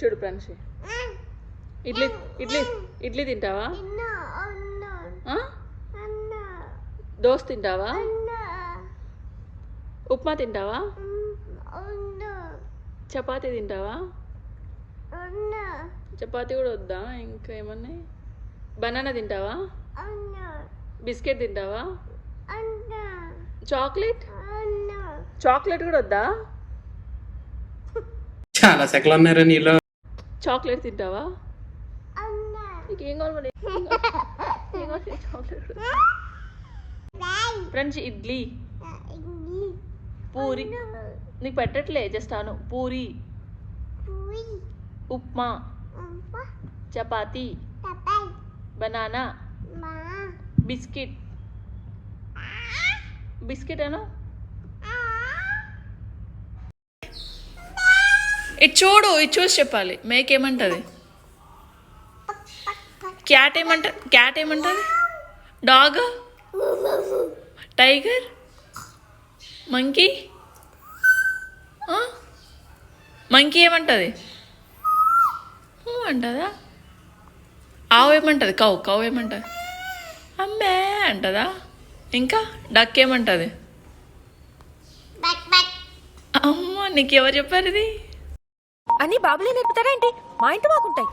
చూడు ప్రణశి ఇడ్లీ ఇడ్లీ ఇడ్లీ తింటావా? దోశ తింటావా? ఉప్మా తింటావా? చపాతీ తింటావా? చపాతీ కూడా వద్దా? ఇంకా ఏమన్నాయి? బనానా తింటావా? బిస్కెట్ తింటావా? చాక్లెట్? చాక్లెట్ కూడా వద్దా? చాలా సెకలు ఉన్నారా నీలో. చాక్లెట్ తింటావా? నీకు కావాలి? చాక్లెట్. ఫ్రెండ్స్ ఇడ్లీ. పూరి. నీకు పెట్టట్లే జస్ట్ అను puri. Upma. Chapati. Banana. Biscuit. Biscuit అను ఇది చూడు ఇది చూసి చెప్పాలి. మేక్ ఏమంటుంది? క్యాట్ ఏమంట క్యాట్ ఏమంటుంది? డాగ్ టైగర్ మంకీ మంకీ ఏమంటుంది? అంటదా? ఆవు ఏమంటుంది? కౌ కౌ ఏమంటుంది? అమ్మే అంటదా? ఇంకా డక్ ఏమంటుంది? అమ్మ నీకు ఎవరు చెప్పారు ఇది? అన్ని బాబులే నేర్పుతారా ఏంటి? మా ఇంటి మాకుంటాయి.